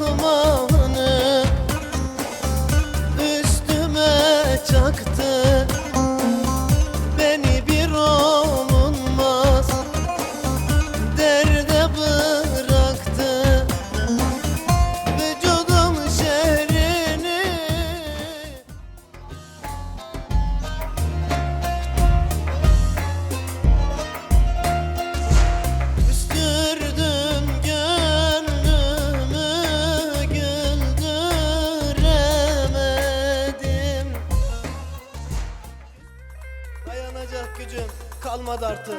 bakma kalmadı artık.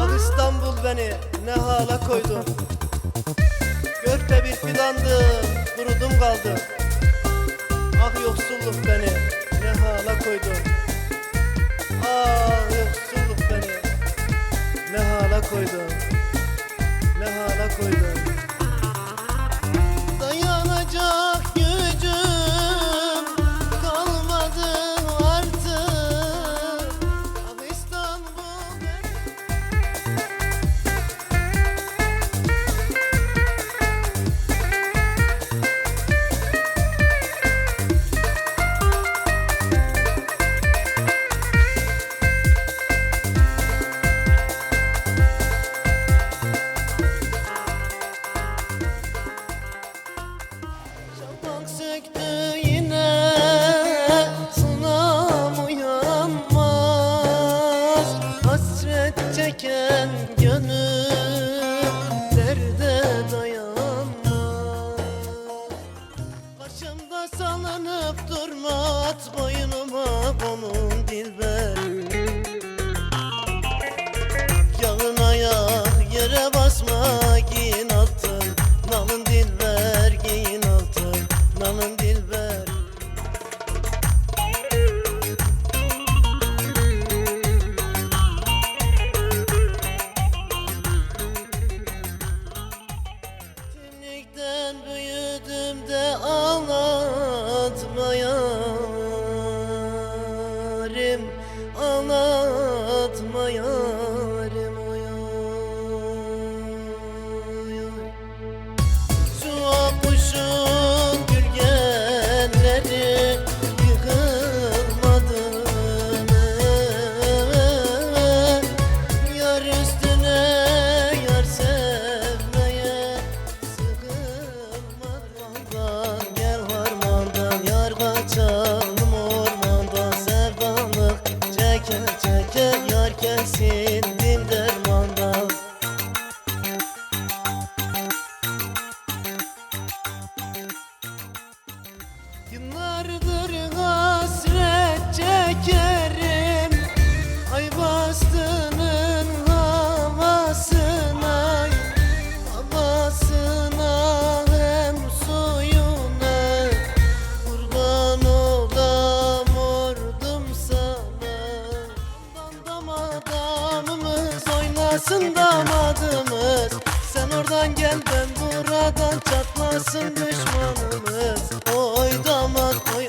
Al İstanbul beni ne hala koydun? Gökte bir fidandım kurudum kaldım Ah yoksulluk beni ne hala koydun? Ah yoksulluk beni ne hala koydun? Ne hala koydun? çatlasın damadımız. Sen oradan gel ben buradan çatlasın düşmanımız. Oy damat oy